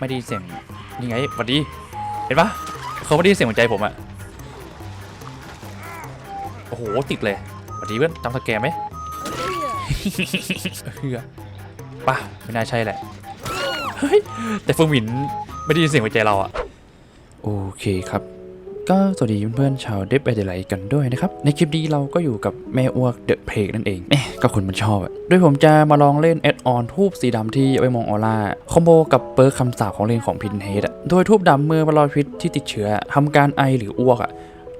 ไม่ได้ยินเสียงนี่ไงสวัสดี เห็นปะเขาไม่ได้ยินเสียงหัวใจผมอะโอ้โหติดเลยสวัสดีเพื่อนจำสแกมไหมเฮือป่ะไม่น่าใช่แหละเฮ้ยแต่เฟิงหมินไม่ได้ยินเสียงหัวใจเราอะโอเคครับ ก็สวัสดีเพื่อนๆชาวเดฟไอเดไลกันด้วยนะครับ ในคลิปนี้เราก็อยู่กับแม่อ้วกเดอะเพกนั่นเองเอ๊ะก็คนมันชอบอะโดยผมจะมาลองเล่นแอดออนทูบสีดำที่ไว้มองออร่าคอมโบกับเปิร์คคำสาปของเลนของพินเฮดอะโดยทูบดำเมื่อมาลอยพิษที่ติดเชื้อทำการไอหรืออ้วกอะ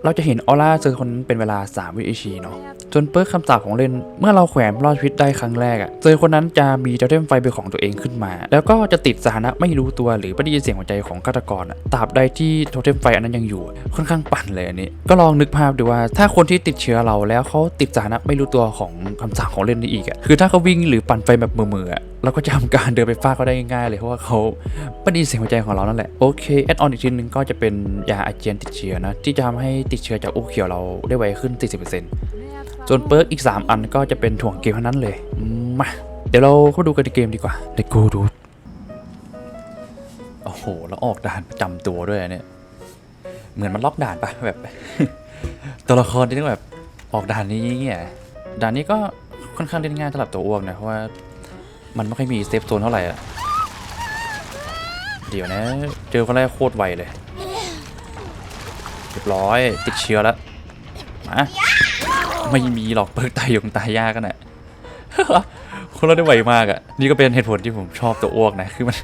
เราจะเห็นออร่าเจอคนนั้นเป็นเวลา 3 วินาทีเนาะจนเปิร์คำสาปของเล่นเมื่อเราแขวนรอดชีวิตได้ครั้งแรกอะ่ะเจอคนนั้นจะมีโทเทมไฟเป็นของตัวเองขึ้นมา แล้วก็จะติดสถานะไม่รู้ตัวหรือไม่ได้ยินเสียงหัวใจของฆาตกรอะตราบใดที่โทเทมไฟอันนั้นยังอยู่ ค่อนข้างปั่นเลยอันนี้ ก็ลองนึกภาพดูว่าถ้าคนที่ติดเชื้อเราแล้วเขาติดสถานะไม่รู้ตัวของคำสาปของเล่นนี้อีกอะ่ะคือถ้าเขาวิ่งหรือปั่นไฟแบบมือๆอะ เราก็จะทำการเดินไปฟาดเขาได้ง่ายๆเลยเพราะว่าเขาไม่ได้ยินเสียงหัวใจของเรานั่นแหละโอเคแอดออนอีกทีนึงก็จะเป็นยาอาเจียนติดเชื้อนะที่จะทำให้ติดเชื้อจากอู้เขียวเราได้ไวขึ้น 40%ส่วนเปิร์กอีก 3 อันก็จะเป็นถ่วงเกมเท่านั้นเลยมาเดี๋ยวเราเข้าดูกันในเกมดีกว่าเด็กกูดูโอ้โหแล้วออกด่านประจำตัวด้วยเนี่ยเหมือนมันล็อกด่านปะแบบ ตัวละครที่ต้องแบบออกด่านนี้เนี่ยด่านนี้ก็ค่อนข้างเล่นง่ายสำหรับตัวอ้วกนะเพราะว่า มันไม่ค่อยมีเซฟโซนเท่าไหร่อะเดี๋ยวนะ เจอคนแรกโคตรไวเลย เรียบร้อย ติดเชื้อแล้วมาไม่มีหรอกเปิดตายยงตายยากกันอะคนเราได้ไวมากอะนี่ก็เป็นเหตุผลที่ผมชอบตัวอ้วกนะ คือมัน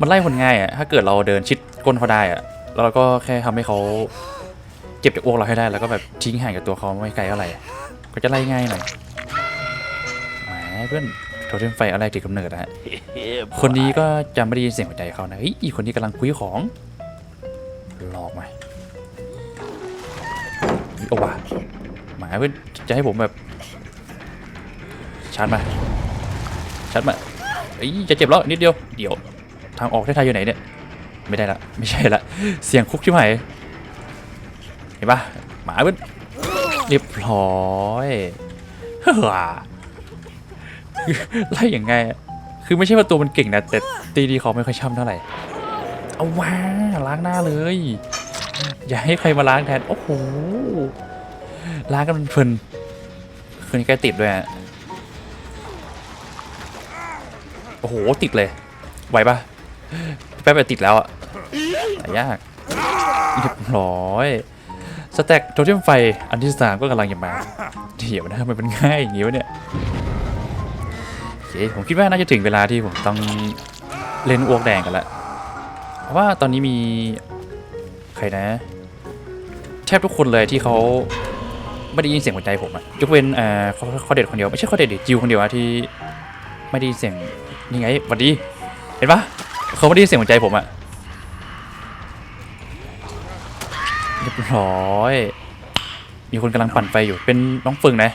มันไล่คนง่ายอะถ้าเกิดเราเดินชิดก้นเขาได้อะแล้วเราก็แค่ทำให้เขาเจ็บจากอ้วกเราให้ได้ แล้วก็แบบทิ้งห่างจากตัวเขาไม่ไกลเท่าไหร่ ก็จะไล่ง่ายหน่อยแหมเพื่อน ทเทมไฟอะไรถือกำเนิดนะฮะ คนนี้ก็จะไม่ได้ยินเสียงหัวใจเขานะเฮ้ยอีคนนี้กำลังคุยของ หลอกมาโอ้ว่ะหมาเพื่อนจะให้ผมแบบชาร์จมาชาร์จมาเอ้ยจะเจ็บแล้วนิดเดียว เดี๋ยว ทางออกที่ไทยอยู่ไหนเนี่ย ไม่ได้ละ ไม่ใช่ละ เสียงคุกชิบหายเห็นปะหมาเพื่อนเรียบร้อยเฮ้อ ไล่อยังไงคือไม่ใช่ว่าตัวมันเก่งนะแต่ตีดีเขาไม่ค่อยช่ำเท่าไหร่เอาว้าล้างหน้าเลย อย่าให้ใครมาล้างแทนโอ้โหล้างกันเพลินคืนนี้ใกล้ติดด้วยอะโอ้โหติดเลยไหวปะแป๊บไปติดแล้วอะยากเรียบร้อยสแต็กโทเทมไฟอันที่สามก็กำลังจะมาเดี๋ยวนะทำไมมันง่ายอย่างงี้วะเนี่ย เคผมคิดว่าน่าจะถึงเวลาที่ผมต้องเล่นอ้วกแดงกันล้วเพราะว่าตอนนี้มีใครนะ แทบทุกคนเลยที่เขาไม่ได้ยินเสียงหัวใจผมอะยกเว้นเอ่อเขาเขาเด็ดคนเดียวไม่ใช่เขาเด็ดดิจิวคนเดียวอะที่ไม่ได้ยินเสียงนี่ไงสวัสดีเห็นปะเขาไม่ได้ยินเสียงหัวใจผมอะเรียบร้อยมีคนกำลังปั่นไฟอยู่เป็นน้องเฟิงนะ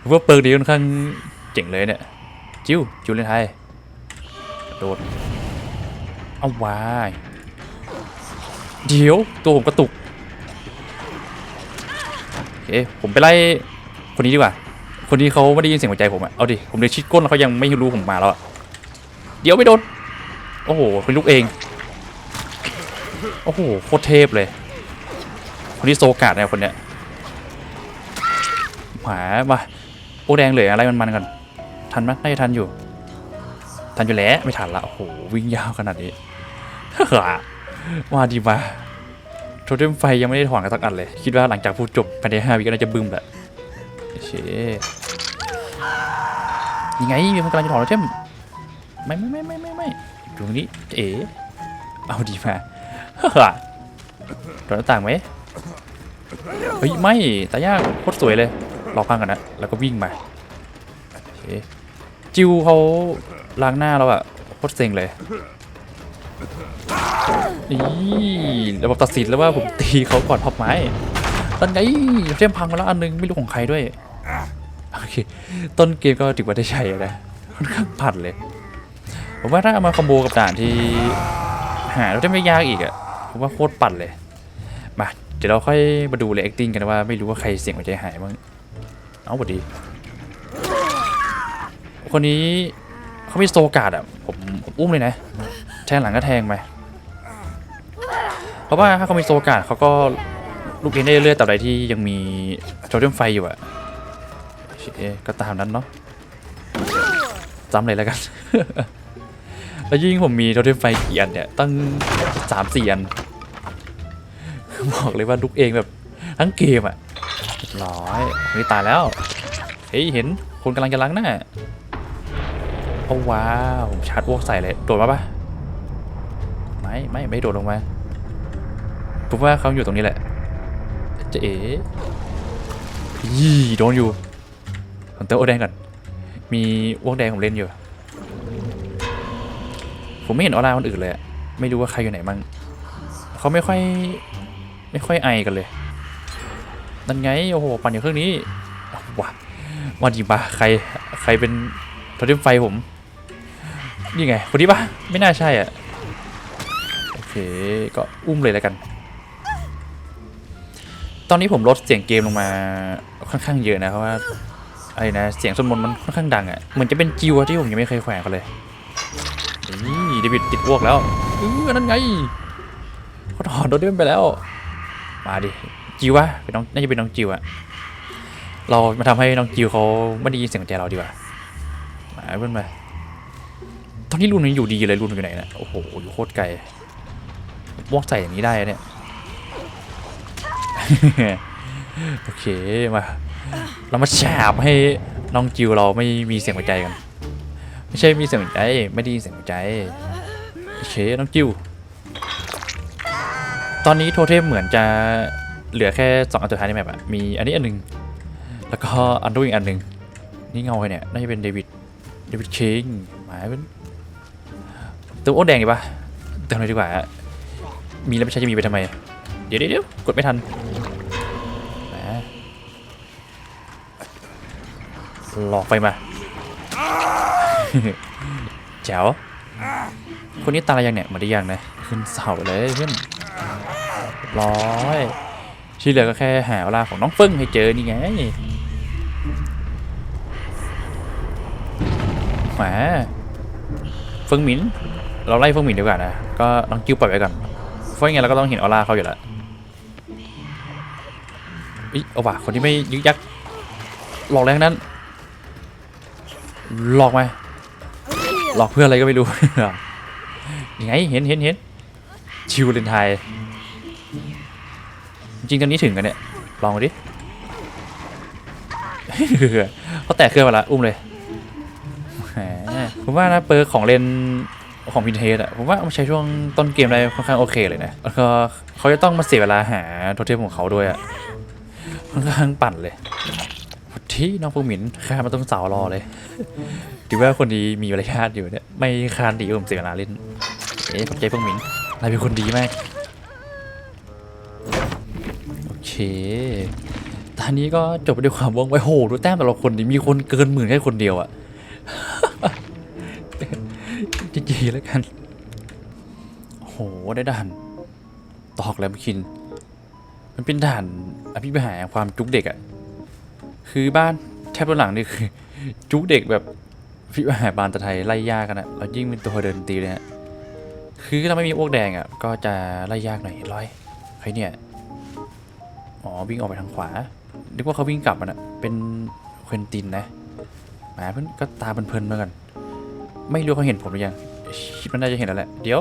ผมว่าเปิร์กดีค่อนข้าง เจ๋งเลยเนี่ย จิ้วจิ้วเลนไทยกระโดดเอาวายเดี๋ยว ตัวผมกระตุกโอเคผมไปไล่คนนี้ดีกว่า คนนี้เขาไม่ได้ยินเสียงหัวใจผมอะเอาดิ ผมเลยชิดก้นแล้วเขายังไม่รู้ผมมาแล้วอะเดี๋ยวไม่โดน โอ้โหเป็นลูกเอง โอ้โหโคตรเทพเลย คนที่โซกาดเนี่ยคนเนี้ยหมามาโอ้แดงเหลยอะไรมันๆกัน ทันไหมน่าจะทันอยู่ ทันอยู่แล้วไม่ทันละโอ้โหวิ่งยาวขนาดนี้ว่าดีมาโทเทมไฟยังไม่ได้ถอนกันสักอันเลย คิดว่าหลังจากพูดจบภายในห้าวิก็น่าจะบึ้มแหละโอเคยังไงมีคนกำลังจะถอนโทเทมไม่ไม่ไม่ไม่ไม่ไม่อยู่ตรงนี้เอ๋เอาดีมาถอนหน้าต่างไหมเฮ้ยไม่ตายากโคตรสวยเลยรอพังกันนะแล้วก็วิ่งมาโอเค จิวเขาล้างหน้าแล้วอะโคตรเซ็งเลยนี่ระบบตัดสินแล้วว่าผมตีเขาก่อนพับไม้ตอนไงเทมพังมาแล้วอันนึงไม่รู้ของใครด้วยโอเคต้นเกมก็ถือว่าได้ใช้นะค่อนข้างผัดเลย ผมว่าถ้าเอามาคอมโบกับด่านที่หาแล้วจะไม่ยากอีกอะผมว่าโคตรปั่นเลยมาเดี๋ยวเราค่อยมาดูเลย acting กันว่าไม่รู้ว่าใครเสียงหัวใจหายบ้างเอาพอดี คนนี้เขามีโซการ์ดอะผมผมอุ้มเลยนะ แทงหลังก็แทงไปเพราะว่าถ้าเขามีโซการ์ดเขาก็ลูกเลี้ยงได้เรื่อยๆต่อใดที่ยังมีโทเทมไฟอยู่อะโอก็ตามนั้นเนาะจำเลยแล้วกัน แล้วยิ่งผมมีโทเทมไฟกี่อันเนี่ย ตั้งสามสี่อัน บอกเลยว่าลุกเองแบบทั้งเกมอะร้อยเฮ้ยตายแล้ว เฮ้ย เห็นคนกำลังจะล้างหน้า โอ้ว้าวชาร์จวกใส่เลยโดดมาปะไม่ไม่ไม่โดดลงมาผมว่าเขาอยู่ตรงนี้แหละจะเอ๋ยี่โดนอยู่ผมเติมโอแดงก่อนมีวกแดงผมเล่นอยู่ ผมไม่เห็นออร่าคนอื่นเลยไม่รู้ว่าใครอยู่ไหนมั่งเขาไม่ค่อยไม่ค่อยไอกันเลยนั่นไงโอ้โหปั่นอยู่เครื่องนี้ว้าวันจริงปะใครใครเป็นทรเทมไฟผม นี่ไงคนนี้ปะไม่น่าใช่อะโอเคก็อุ้มเลยแล้วกัน ตอนนี้ผมลดเสียงเกมลงมาค่อนข้างเยอะนะเพราะว่าอะไรนะเสียงสวดมนมันค่อนข้างดังอะเหมือนจะเป็นจิวที่ผมยังไม่เคยแขวนเขาเลยนี่เดวิดติดอ้วกแล้วเออนั่นไงเขาถอนโดเดมไปแล้ว มาดิจิวะเป็นน้องน่าจะเป็นน้องจิวอะเรามาทำให้น้องจิวเขาไม่ได้ยินเสียงใจเราดีกว่ามาเพื่อนมา ตอนนี้รุนนี้อยู่ดีเลยรุนอยู่ไหนนะโอ้โหอยู่โคตรไกลวอกใส่อย่างนี้ได้เนี่ยโอเคมาเรามาฉบให้น้องจิวเราไม่มีเสียงหัวใจกัน ไม่ใช่มีเสียงหัวใจไม่ได้ยินเสียงหัวใจโอเคน้องจิวตอนนี้โทเทมเหมือนจะเหลือแค่สองอันสุดท้ายในแมปอะมีอันนี้อันหนึง แล้วก็อันนู้นอีกอันหนึ่งนี่เงาใครเนี่ย น่าจะเป็นเดวิด เดวิดคิงหมายเป็น เติมโอ๊ตแดงดีปะเติมเลยดีกว่ามีแล้วไม่ใช่จะมีไปทำไม เดี๋ยวเดี๋ยวกดไม่ทันหลอกไฟมาแจ๋วคนนี้ตายยังเนี่ยหมดได้ยังนะขึ้นเสาเลยเพื่อนร้อยที่เหลือก็แค่หาเวลาของน้องเฟิงให้เจอนี่ไงแหมเฟิงหมิน เราไล่เฟิงหมินดีกว่านะ ก็น้องกิ้วปล่อยไว้ก่อน เพราะยังไงเราก็ต้องเห็นออร่าเขาอยู่แล้วอีเอาว่ะคนที่ไม่ยึกยักหลอกแรงนั้น หลอกไหมหลอกเพื่ออะไรก็ไม่รู้ยังไงเห็นเห็นเห็นชิวเลนไทยจริงตอนนี้ถึงกันเนี่ย ลองดิเขาแตกเครื่องมาละอุ้มเลยแหมผมว่านะเปิร์ของเลน ของพินเทสอะผมว่าเอามาใช้ช่วงต้นเกมได้ค่อนข้างโอเคเลยนะ แล้วก็เขาจะต้องมาเสียเวลาหาโทเทมของเขาด้วยอะค่อนข้างปั่นเลยที่น้องฟูหมินข้ามาต้องสาวรอเลยถือว่าคนดีมีมารยาทอยู่เนี่ยไม่คานดีผมเสียเวลาเล่นเอ๊ะขอบใจพวกหมินนายเป็นคนดีมากโอเคตอนนี้ก็จบไปด้วยความว่องไวโหดูแต้มแต่ละคนดิมีคนเกินหมื่นแค่คนเดียวอะ จริงๆแล้วกัน โห ได้ด่าน ตอกแลมคิน มันเป็นด่านอภิบหารความจุกเด็กอะคือบ้านแทบทุกหลังนี่คือ จุกเด็กแบบอภิบหารบานตะไทยไล่ยากกันอะเรายิ่งเป็นตัวเดินตีเลยฮะ คือถ้าไม่มีอ้วกแดงอะก็จะไล่ยากหน่อยร้อยใครเนี่ย อ๋อวิ่งออกไปทางขวานึกว่าเขาวิ่งกลับมันอะเป็นเควินตินนะหมาเพื่อนก็ตาเพลินๆมากัน ไม่รู้เขาเห็นผมหรือยัง คิดว่าน่าจะเห็นแล้วแหละ เดี๋ยว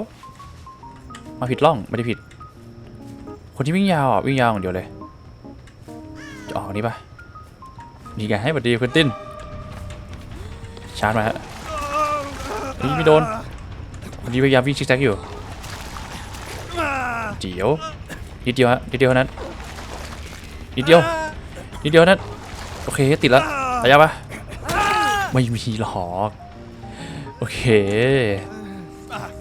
มาผิดร่องไม่ได้ผิด คนที่วิ่งยาวอะวิ่งยาวอย่างเดียวเลย จะออกนี้ปะนี่ไงให้บัดดีควินตินชาร์จมาฮะเฮ้ยไม่โดนคนนี้พยายามวิ่งซิกแซกอยู่เดี๋ยวนิดเดียวฮะนิดเดียวนั้นนิดเดียวนิดเดียวนั้นโอเคติดแล้วระยะปะไม่มีหรอก โอเค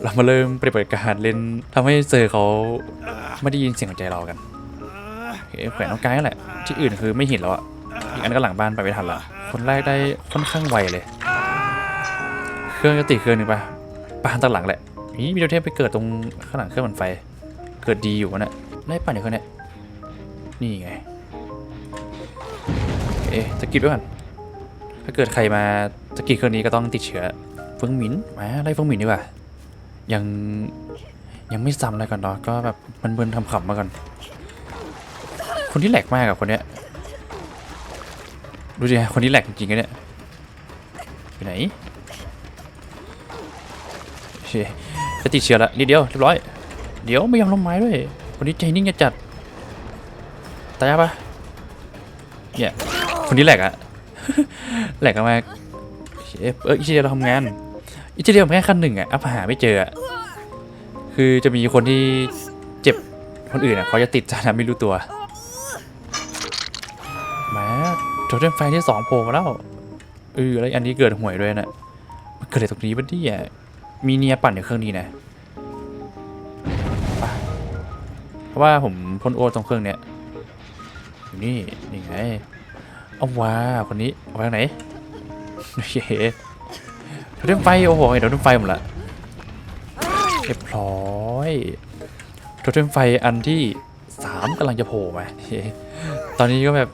เรามาเริ่มปฏิบัติการเล่นทำให้เซอร์เขาไม่ได้ยินเสียงหัวใจเรากันเแขวนน้องกายแหละ ที่อื่นคือไม่เห็นแล้วอะอีกอันก็หลังบ้านไปไม่ทันละคนแรกได้ค่อนข้างไวเลย เครื่องจะติดเครื่องหนึ่งปะปานตั้งหลังแหละนี่มีโดเทพไปเกิดตรงข้างหลังเครื่องมันไฟ เกิดดีอยู่วะเนี่ยได้ปั่นอยู่ครื่องเนี้ยนี่ไงเอ๊ะสกิดไว้ก่อนถ้าเกิดใครมาสกิดเครื่องนี้ก็ต้องติดเชื้อเฟิงหมินมาไล่เฟิงหมินดีกว่า ยังยังไม่ซ้ำอะไรก่อนเนาะก็แบบมันเบินๆขำมาก่อนคนที่แหลกมากอะคนเนี้ยดูดิคนนี้แหลกจริงๆนเนี่ยไปไหนโอเคจะติดเชื้อละนิดเดียวเรียบร้อย เดี๋ยวไม่ยอมลงไม้ด้วยคนนี้ใจนิ่งจะจัดตายปะเนี่ยคนนี้แหลกอะแหลกมากเอฟเอออีเดียวเราทำงานอีกทีเดียวผมแค่ขั้นหนึ่งอะอัพหาไม่เจออะ คือจะมีคนที่เจ็บคนอื่นอะเขาจะติดจานะไม่รู้ตัวแมาโทเทมไฟที่สองโผล่มาแล้วเออแล้วอันนี้เกิดห่วยด้วยนะมันเกิดอะไรตรงนี้บ้างเนี่ยมีเนียปั่นอยู่เครื่องนี้นะเพราะว่าผมพ่นโอตรงเครื่องเนี้ยอยู่นี่นี่ไงเอาว้าคนนี้เอาไว้ทางไหนโอเคเรื่องไฟโอ้โหเดี๋ยวเรื่องไฟหมดละ รียบร้อยโทเทมไฟอันที่สามกำลังจะโผล่มาตอนนี้ก็แบบ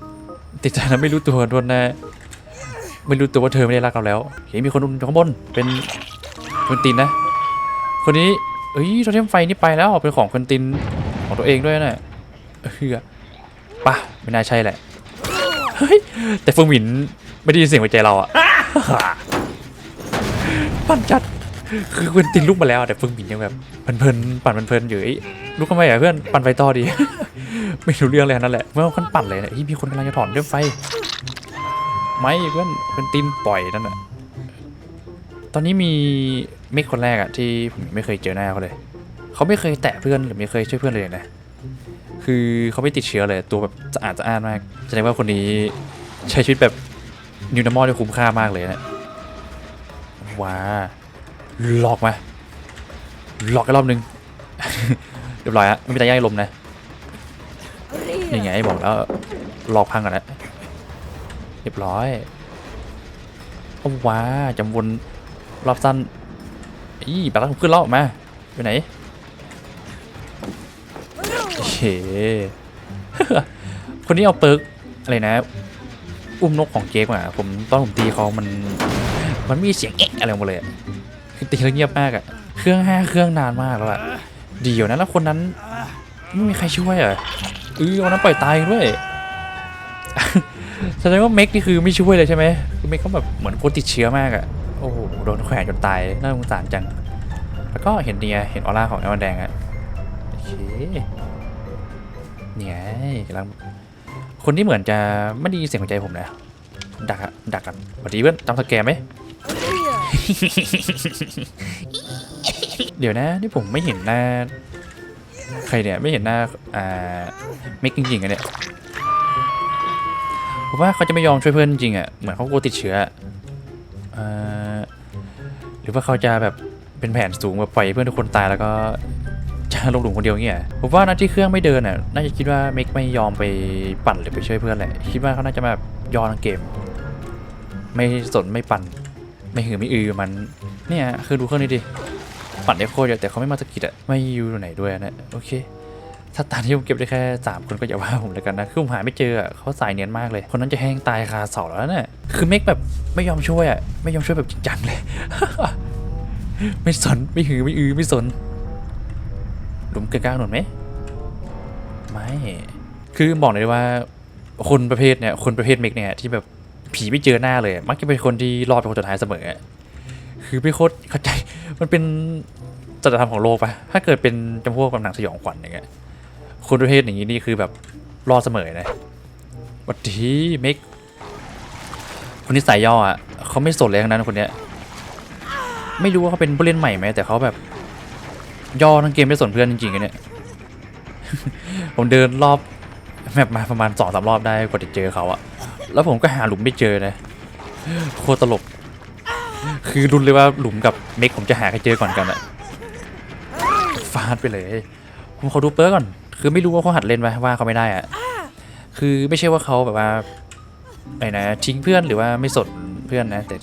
ติดใจนะไม่รู้ตัวโดนนะไม่รู้ตัวว่าเธอไม่ได้รักเราแล้ว เห็นมีคนอยู่ข้างบนเป็นคนตีนนะ คนนี้เอ้ยโทเทมไฟนี่ไปแล้วเป็นของคนตินของตัวเองด้วยนะเฮือป่ะไม่น่าใช่แหละเฮ้ยแต่เฟิงหมินไม่ได้ยินเสียงหัวใจเราอะปั่นจัด คือคนตินลุกมาแล้วแต่เฟิงหมินยังแบบเพลินๆปั่นเพลินๆอยู่เอ้ลุกทำไมอะเพื่อนปั่นไฟต่อดี ไม่รู้เรื่องเลยนั่นแหละเมื่อคนปั่นเลยเนี่ยเฮ้ยมีคนกำลังจะถอนเรื่องไฟไม่เพื่อนเพื่อนตินปล่อยนั่นแหละตอนนี้มีเมฆคนแรกอะที่ผมไม่เคยเจอหน้าเขาเลยเขาไม่เคยแตะเพื่อนหรือไม่เคยช่วยเพื่อนเลยนะคือเขาไม่ติดเชื้อเลยตัวแบบสะอาดสะอ้านมากแสดงว่าคนนี้ใช้ชีวิตแบบนิวนอมอลที่คุ้มค่ามากเลยนะว้า หลอกมาหลอกกันรอบนึง เรียบร้อยฮะไม่มีตาย่ายลมนะนี่ไงบอกแล้วหลอกพังก่อนนะเรียบร้อยเอาว้าจำวนรอบสั้นอีแปลว่าผมขึ้นรอบมาไปไหนโอเคคนนี้เอาเปิร์กอะไรนะ อุ้มนกของเจ๊กมาผมตอนผมตีเขามัน มันมีเสียงเอ๊ะอะไรออกมาเลยอะคือ ตีแล้วเงียบมากอะเครื่องห้าเครื่องนานมากแล้วอะเดียวนะแล้วคนนั้นไม่มีใครช่วยอะเออวันนั้นปล่อยตายด้วยแสดงว่าเมกนี่คือไม่ช่วยเลยใช่ไหมคือเมกเขาแบบเหมือนคนติดเชื้อมากอะโอ้โหโดนแขวนจนตายน่าสงสารจัง แล้วก็เห็นเนี่ยเห็นออร่าของไอ้วันแดงอะโอเคเนี่ยกำลังคนที่เหมือนจะไม่ด้ยินเสียงหัวใจผมนะดักอะดักกันสวัสดีเพื่อนจำสแกมไหม เดี๋ยวนะนี่ผมไม่เห็นหน้า ใครเนี่ยไม่เห็นหน้าอ่าเมกจริงๆอะเนี่ยผมว่าเขาจะไม่ยอมช่วยเพื่อนจริงๆอะเหมือนเขากลัวติดเชื้ออ่าหรือว่าเขาจะแบบเป็นแผนสูงแบบปล่อยเพื่อนทุกคนตายแล้วก็จะลงหลุมคนเดียวเงี้ยผมว่านะที่เครื่องไม่เดินอะน่าจะคิดว่าเมกไม่ยอมไปปั่นหรือไปช่วยเพื่อนแหละคิดว่าเขาน่าจะแบบยอทั้งเกม ไม่สนไม่ปั่น ไม่หือไม่อือมันเนี่ยคือดูเครื่องนี้ดิปั่นได้โคตรเยอะแต่เขาไม่มาสะกิดอะไม่อยู่ไหนด้วยนะโอเคถ้าตอนที่ผมเก็บได้แค่สามคนก็อย่าว่าผมเลยกันนะ คือผมหาไม่เจออะเขาสายเนียนมากเลย คนนั้นจะแห้งตายคาเสาแล้วเนี่ยคือเมกแบบไม่ยอมช่วยอะ ไม่ยอมช่วยแบบจริงจังเลย ไม่สน ไม่หือ ไม่อือ ไม่สน หลุมเกินกลางถนนไหม ไม่ คือบอกเลยว่า คนประเภทเนี่ย คนประเภทเมกเนี่ยที่แบบ ผีไม่เจอหน้าเลย มักจะเป็นคนที่รอดเป็นคนสุดท้ายเสมอ คือไม่โคตรเข้าใจ มันเป็นจริยธรรมของโลกปะถ้าเกิดเป็นจำพวกกำหนังสยองขวัญอย่างเงี้ย คนประเภทอย่างนี้นี่คือแบบรอดเสมอนะวัดดีเมกคนที่สายย่ออะเขาไม่สนเลยทั้งนั้นคนเนี้ย ไม่รู้ว่าเขาเป็นผู้เล่นใหม่ไหมแต่เขาแบบ ย่อทั้งเกมไม่สนเพื่อนจริงๆเนี่ย ผมเดินรอบแมปมาประมาณสองสามรอบได้กว่าจะเจอเขาอะ แล้วผมก็หาหลุมไม่เจอนะโคตรตลก คือรุนเลยว่าหลุมกับเมกผมจะหาใครเจอก่อนกันอะฟาดไปเลย ผมขอดูเปิร์ก่อน คือไม่รู้ว่าเขาหัดเล่นไหมว่าเขาไม่ได้อะคือไม่ใช่ว่าเขาแบบว่าไอ้นะทิ้งเพื่อนหรือว่าไม่สนเพื่อนนะ แต่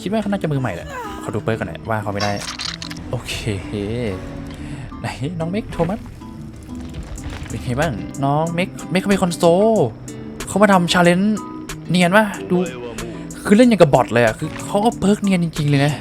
คิดว่าเขาน่าจะมือใหม่แหละขอดูเปิร์กก่อนนะว่าเขาไม่ได้ โอเคไหนน้องเมกโทมัสเป็นไงบ้างน้องเมกเมกเขาเป็นคอนโซลเขามาทำชาเลนจ์ เนียนปะดู คือเล่นอย่างกับบอทเลยอะ คือเขาก็เพิร์กเนียนจริง ๆ เลยนะ